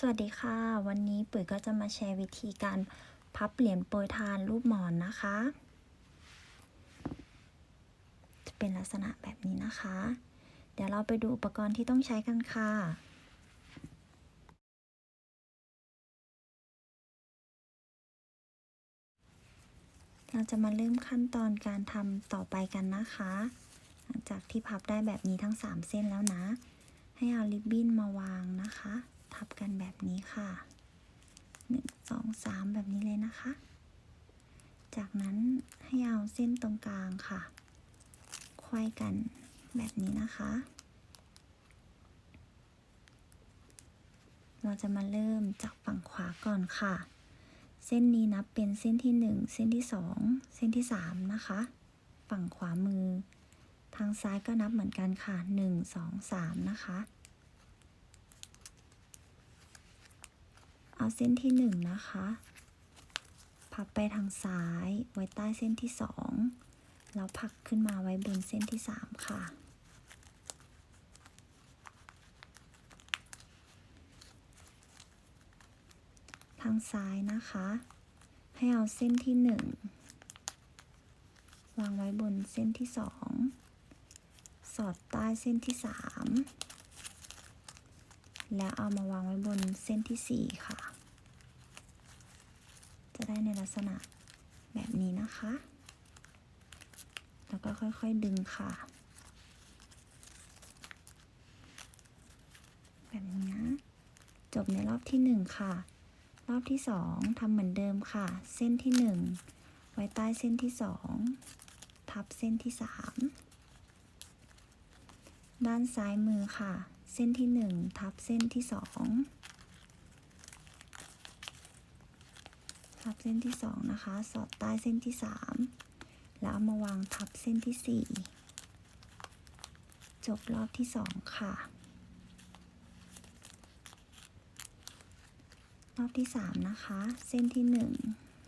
สวัสดีค่ะ วันนี้ปุ๋ยก็จะมาแชร์วิธีการพับเหรียญโปรยทานรูปหมอนนะคะ จะเป็นลักษณะแบบนี้นะคะ เดี๋ยวเราไปดูอุปกรณ์ที่ต้องใช้กันค่ะเราจะมาเริ่มขั้นตอนการทำต่อไปกันนะคะ หลังจากที่พับได้แบบนี้ทั้ง 3 เส้นแล้วนะ ให้เอาริบบิ้นมาวางนะคะ ทับกันแบบนี้ค่ะหนึ่งสองสามแบบนี้เลยนะคะ จากนั้นให้เอาเส้นตรงกลางค่ะควยกันแบบนี้นะคะ เราจะมาเริ่มจากฝั่งขวาก่อนค่ะ เส้นนี้นับเป็นเส้นที่หนึ่งเส้นที่สองเส้นที่สามนะคะ ฝั่งขวามือ ทางซ้ายก็นับเหมือนกันค่ะหนึ่งสองสามนะคะ เอาเส้นที่หนึ่งนะคะ พับไปทางซ้ายไว้ใต้เส้นที่สองแล้วผักขึ้นมาไว้บนเส้นที่สามค่ะ ทางซ้ายนะคะ ให้เอาเส้นที่หนึ่งวางไว้บนเส้นที่สองสอดใต้เส้นที่สาม แล้วเอามาวางไว้บนเส้นที่สี่ค่ะ จะได้ในลักษณะแบบนี้นะคะ แล้วก็ค่อยๆดึงค่ะ แบบนี้นะ จบในรอบที่หนึ่งค่ะ รอบที่สองทำเหมือนเดิมค่ะ เส้นที่หนึ่งไว้ใต้เส้นที่สองทับเส้นที่สามด้านซ้ายมือค่ะ เส้นที่หนึ่งทับเส้นที่สองทับเส้นที่สองนะคะ สอดใต้เส้นที่สามแล้วเอามาวางทับเส้นที่สี่จบรอบที่สองค่ะ รอบที่สามนะคะ เส้นที่หนึ่ง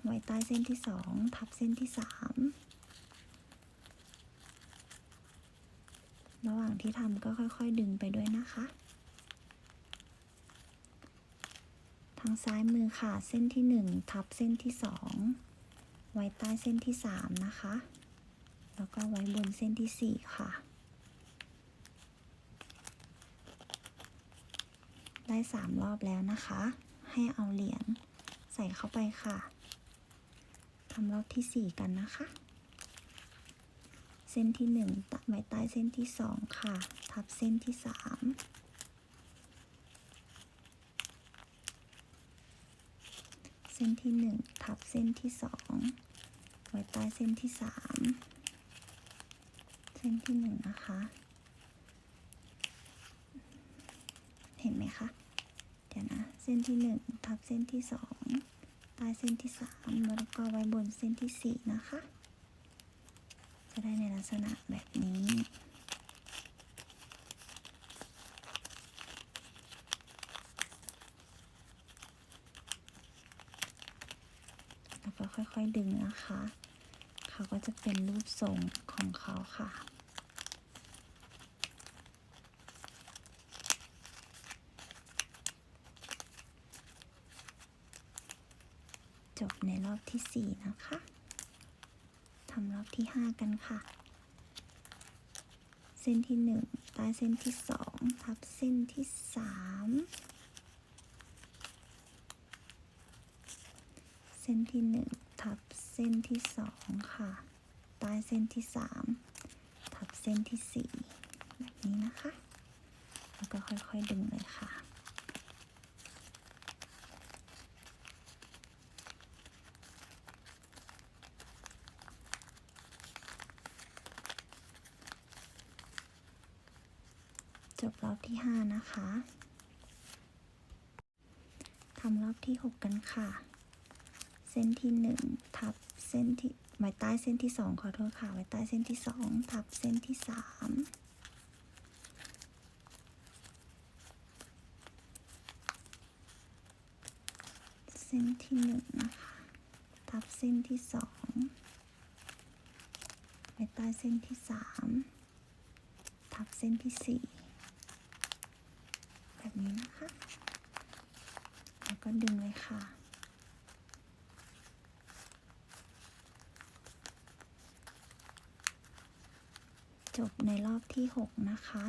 ไว้ใต้เส้นที่สองทับเส้นที่สาม ระหว่างที่ทำก็ค่อยๆดึงไปด้วยนะคะ ทางซ้ายมือค่ะ เส้นที่หนึ่งทับเส้นที่สองไว้ใต้เส้นที่สามนะคะ แล้วก็ไว้บนเส้นที่สี่ค่ะ ได้สามรอบแล้วนะคะ ให้เอาเหรียญใส่เข้าไปค่ะทำรอบที่สี่กันนะคะ เส้นที่หนึ่งตัดไว้ใต้เส้นที่สองค่ะ ทับเส้นที่สามเส้นที่หนึ่งทับเส้นที่สองไว้ใต้เส้นที่สามเส้นที่หนึ่งนะคะ เห็นไหมคะ เดี๋ยวนะ เส้นที่หนึ่งทับเส้นที่สองใต้เส้นที่สามแล้วก็ไว้บนเส้นที่สี่นะคะ จะได้ในลักษณะแบบนี้แล้วก็ค่อยๆดึงนะคะ เขาก็จะเป็นรูปทรงของเขาค่ะจบในรอบที่สี่นะคะ ทำรอบที่ห้ากันค่ะ เส้นที่หนึ่งใต้เส้นที่สองทับเส้นที่สามเส้นที่หนึ่งทับเส้นที่สองค่ะ ใต้เส้นที่สามทับเส้นที่สี่แบบนี้นะคะ แล้วก็ค่อยๆดึงเลยค่ะ อบที่ห้านะคะทำรอบที่หกกันค่ะ เส้นที่หนึ่งทับเส้นที่ไว้ใต้เส้นที่สองขอโทษค่ะไว้ใต้เส้นที่สองทับเส้นที่สามเส้นที่หนึ่งนะคะ ทับเส้นที่สองไว้ใต้เส้นที่สาม ทับเส้นที่สี่ แบบนี้นะคะ ก็ดึงเลยค่ะจบในรอบที่ 6 นะคะ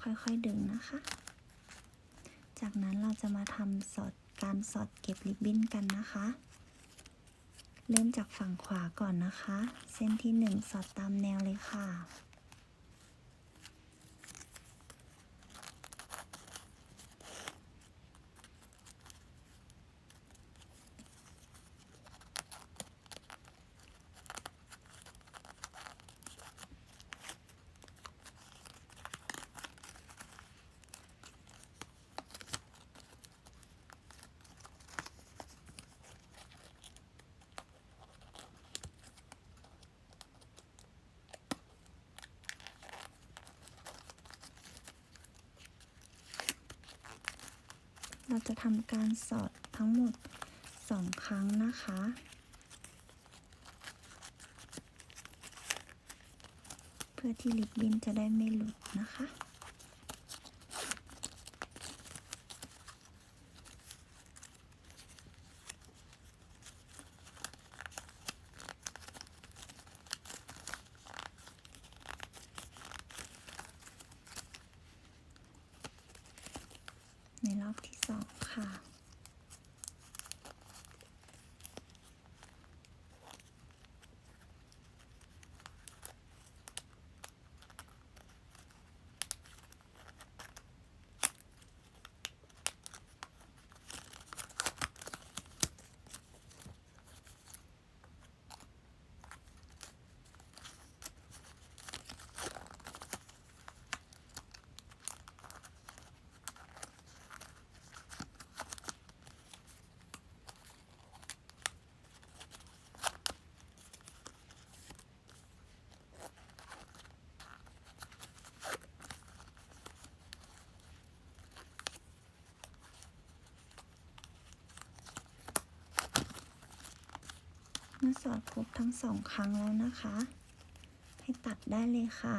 ค่อยๆดึงนะคะ จากนั้นเราจะมาทำสอดการสอดเก็บริบบิ้นกันนะคะ เริ่มจากฝั่งขวาก่อนนะคะ เส้นที่ 1 สอดตามแนวเลยค่ะ จะทำการสอดทั้งหมด 2 ครั้งนะคะ เพื่อที่ลิปบินจะได้ไม่หลุดนะคะ ในรอบที่สองค่ะ เมื่อสอดครบทั้งสองครั้งแล้วนะคะ ให้ตัดได้เลยค่ะ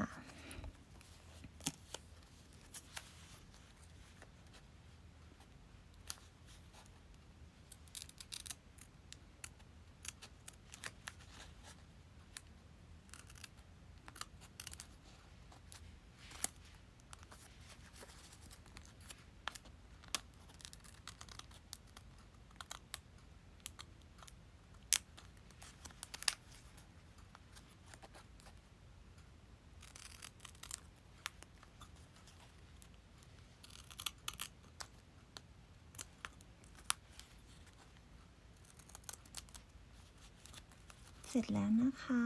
เสร็จแล้วนะคะ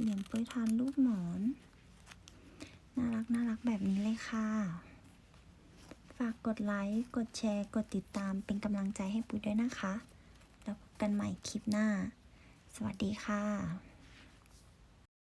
เหรียญปุ้ยทานรูปหมอน น่ารักน่ารักแบบนี้เลยค่ะ ฝากกดไลค์ กดแชร์ กดติดตามเป็นกำลังใจให้ปุ้ยด้วยนะคะ แล้วพบกันใหม่คลิปหน้า สวัสดีค่ะ